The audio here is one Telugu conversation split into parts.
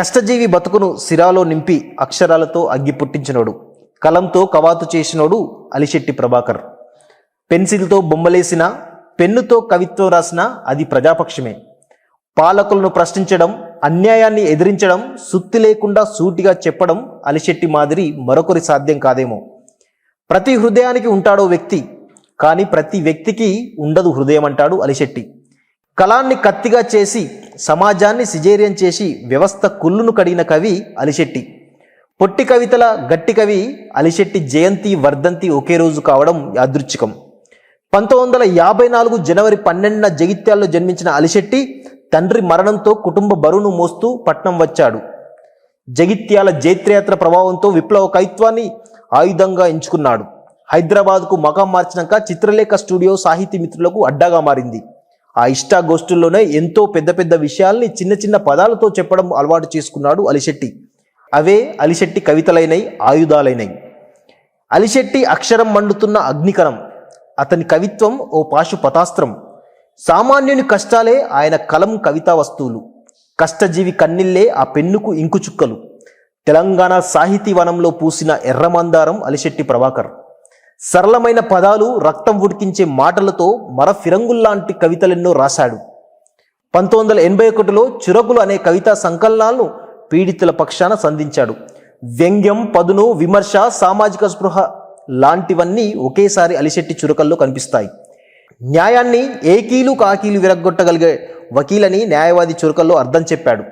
కష్టజీవి బతుకును సిరాలో నింపి అక్షరాలతో అగ్గి పుట్టించినోడు. కలంతో కవాతు చేసినోడు అలిశెట్టి ప్రభాకర్. పెన్సిల్తో బొమ్మలేసిన పెన్నుతో కవిత్వం రాసిన అది ప్రజాపక్షమే. పాలకులను ప్రశ్నించడం అన్యాయాన్ని ఎదిరించడం సుత్తి లేకుండా సూటిగా చెప్పడం అలిశెట్టి మాదిరి మరొకరి సాధ్యం కాదేమో. ప్రతి హృదయానికి ఉంటాడో వ్యక్తి కానీ ప్రతి వ్యక్తికి ఉండదు హృదయం అంటాడు అలిశెట్టి. కళాన్ని కత్తిగా చేసి సమాజాన్ని సిజేరియన్ చేసి వ్యవస్థ కుళ్ళును కడిగిన కవి అలిశెట్టి. పొట్టి కవితల గట్టి కవి అలిశెట్టి జయంతి వర్ధంతి ఒకే రోజు కావడం యాదృచ్ఛికం. పంతొమ్మిది వందల యాభై నాలుగు జనవరి పన్నెండున జగిత్యాల్లో జన్మించిన అలిశెట్టి తండ్రి మరణంతో కుటుంబ బరువును మోస్తూ పట్నం వచ్చాడు. జగిత్యాల జైత్రయాత్ర ప్రభావంతో విప్లవ కవిత్వాన్ని ఆయుధంగా ఎంచుకున్నాడు. హైదరాబాద్కు మకం మార్చినాక చిత్రలేఖ స్టూడియో సాహితీ మిత్రులకు అడ్డాగా మారింది. ఆ ఇష్టాగోష్ఠుల్లోనే ఎంతో పెద్ద పెద్ద విషయాల్ని చిన్న చిన్న పదాలతో చెప్పడం అలవాటు చేసుకున్నాడు అలిశెట్టి. అవే అలిశెట్టి కవితలైనయి ఆయుధాలైనయి అలిశెట్టి అక్షరం మండుతున్న అగ్నికరం అతని కవిత్వం ఓ పాశు పతాస్త్రం సామాన్యుని కష్టాలే ఆయన కలం కవితా వస్తువులు. కష్టజీవి కన్నిల్లే ఆ పెన్నుకు ఇంకుచుక్కలు. తెలంగాణ సాహితీ వనంలో పూసిన ఎర్రమందారం అలిశెట్టి ప్రభాకర్. సరళమైన పదాలు రక్తం ఉడికించే మాటలతో మర ఫిరంగుల్లాంటి కవితలెన్నో రాశాడు. పంతొమ్మిది వందల ఎనభై ఒకటిలో చురకులు అనే కవితా సంకలనాలను పీడితుల పక్షాన సంధించాడు. వ్యంగ్యం పదును విమర్శ సామాజిక స్పృహ లాంటివన్నీ ఒకేసారి అలిశెట్టి చురకల్లో కనిపిస్తాయి. న్యాయాన్ని ఏకీలు కాకీలు విరగ్గొట్టగలిగే వకీలని న్యాయవాది చురకల్లో అర్థం చెప్పాడు.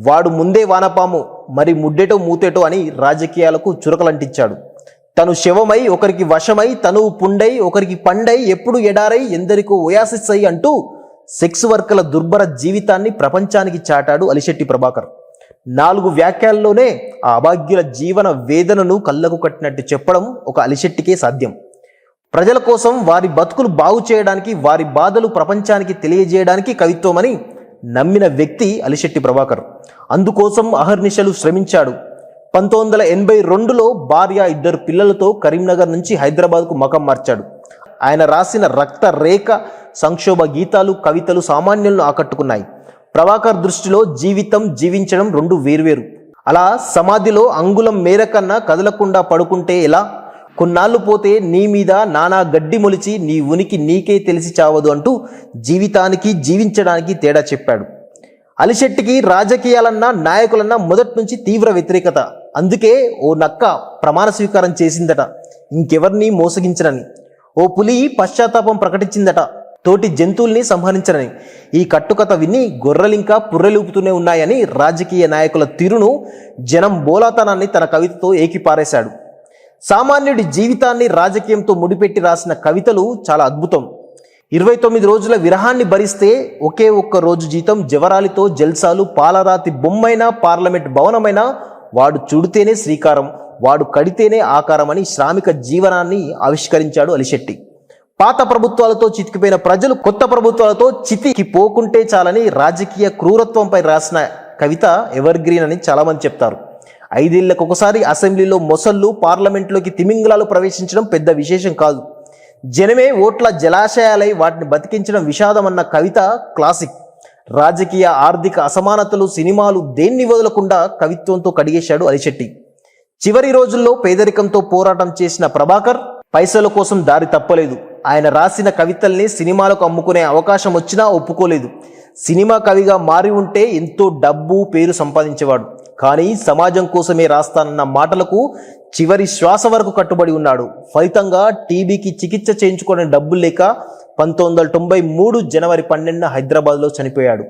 వాడు ముందే వానపాము మరి ముడ్డేటో మూతేటో అని రాజకీయాలకు చురకలంటించాడు. తను శవమై ఒకరికి వశమై తను పుండై ఒకరికి పండై ఎప్పుడు ఎడారై ఎందరికో ఓయాసిస్ అయి అంటూ సెక్స్ వర్కర్ల దుర్భర జీవితాన్ని ప్రపంచానికి చాటాడు అలిశెట్టి ప్రభాకర్. నాలుగు వ్యాఖ్యల్లోనే ఆ అభాగ్యుల జీవన వేదనను కళ్ళకు కట్టినట్టు చెప్పడం ఒక అలిశెట్టికే సాధ్యం. ప్రజల కోసం వారి బతుకులు బాగు చేయడానికి వారి బాధలు ప్రపంచానికి తెలియజేయడానికి కవిత్వమని నమ్మిన వ్యక్తి అలిశెట్టి ప్రభాకర్. అందుకోసం అహర్నిశలు శ్రమించాడు. పంతొమ్మిది వందల ఎనభై రెండులో భార్య ఇద్దరు పిల్లలతో కరీంనగర్ నుంచి హైదరాబాద్కు మకం మార్చాడు. ఆయన రాసిన రక్త రేఖ సంక్షోభ గీతాలు కవితలు సామాన్యులను ఆకట్టుకున్నాయి. ప్రభాకర్ దృష్టిలో జీవితం జీవించడం రెండు వేర్వేరు. అలా సమాధిలో అంగుళం మేరకన్నా కదలకుండా పడుకుంటే ఎలా? కొన్నాళ్ళు పోతే నీ మీద నానా గడ్డి మొలిచి నీ ఉనికి నీకే తెలిసి చావదు అంటూ జీవితానికి జీవించడానికి తేడా చెప్పాడు. అలిశెట్టికి రాజకీయాలన్నా నాయకులన్నా మొదటి నుంచి తీవ్ర వ్యతిరేకత. అందుకే ఓ నక్క ప్రమాణ స్వీకారం చేసిందట. ఇంకెవరిని మోసగించనని. ఓ పులి పశ్చాత్తాపం ప్రకటించిందట. తోటి జంతువుల్ని సంహరించరని ఈ కట్టుకథ విని గొర్రెలింకా పుర్రెలూపుతూనే ఉన్నాయని రాజకీయ నాయకుల తీరును జనం బోలాతనాన్ని తన కవితతో ఏకిపారేశాడు. సామాన్యుడి జీవితాన్ని రాజకీయంతో ముడిపెట్టి రాసిన కవితలు చాలా అద్భుతం. ఇరవై తొమ్మిది రోజుల విరహాన్ని భరిస్తే ఒకే ఒక్క రోజు జీతం జవరాలితో జల్సాలు పాలరాతి బొమ్మైనా పార్లమెంట్ భవనమైనా వాడు చుడితేనే శ్రీకారం వాడు కడితేనే ఆకారం అని శ్రామిక జీవనాన్ని ఆవిష్కరించాడు అలిశెట్టి. పాత ప్రభుత్వాలతో చితికిపోయిన ప్రజలు కొత్త ప్రభుత్వాలతో చితికి పోకుంటే చాలని రాజకీయ క్రూరత్వంపై రాసిన కవిత ఎవర్ గ్రీన్ అని చాలామంది చెప్తారు. ఐదేళ్ళకు ఒకసారి అసెంబ్లీలో మొసళ్ళు పార్లమెంట్లోకి తిమింగలాలు ప్రవేశించడం పెద్ద విశేషం కాదు. జనమే ఓట్ల జలాశయాలై వాటిని బతికించడం విషాదం అన్న కవిత క్లాసిక్. రాజకీయ ఆర్థిక అసమానతలు సినిమాలు దేన్ని వదలకుండా కవిత్వంతో కడిగేశాడు అలిశెట్టి చివరి రోజుల్లో పేదరికంతో పోరాటం చేసిన ప్రభాకర్ పైసల కోసం దారి తప్పలేదు. ఆయన రాసిన కవితల్ని సినిమాలకు అమ్ముకునే అవకాశం వచ్చినా ఒప్పుకోలేదు. సినిమా కవిగా మారి ఉంటే ఎంతో డబ్బు పేరు సంపాదించేవాడు. కానీ సమాజం కోసమే రాస్తానన్న మాటలకు చివరి శ్వాస వరకు కట్టుబడి ఉన్నాడు. ఫలితంగా టీబీకి చికిత్స చేయించుకునే డబ్బులు లేక పంతొమ్మిది వందల తొంభై మూడు జనవరి పన్నెండున హైదరాబాద్లో చనిపోయాడు.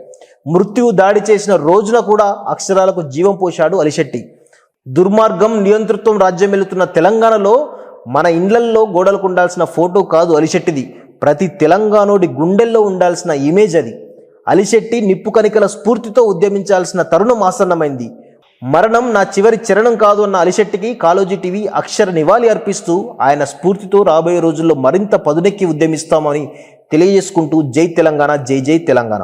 మృత్యువు దాడి చేసిన రోజున కూడా అక్షరాలకు జీవం పోశాడు అలిశెట్టి. దుర్మార్గం నియంతృత్వం రాజ్యం వెళుతున్న తెలంగాణలో మన ఇండ్లల్లో గోడలకు ఉండాల్సిన ఫోటో కాదు అలిశెట్టిది. ప్రతి తెలంగాణోడి గుండెల్లో ఉండాల్సిన ఇమేజ్ అది. అలిశెట్టి నిప్పు కనికల స్ఫూర్తితో ఉద్యమించాల్సిన తరుణం ఆసన్నమైంది. మరణం నా చివరి చరణం కాదు అన్న అలిశెట్టికి కాలోజీ టీవీ అక్షర నివాళి అర్పిస్తూ ఆయన స్ఫూర్తితో రాబోయే రోజుల్లో మరింత పదునెక్కి ఉద్యమిస్తామని తెలియజేసుకుంటూ జై తెలంగాణ జై జై తెలంగాణ.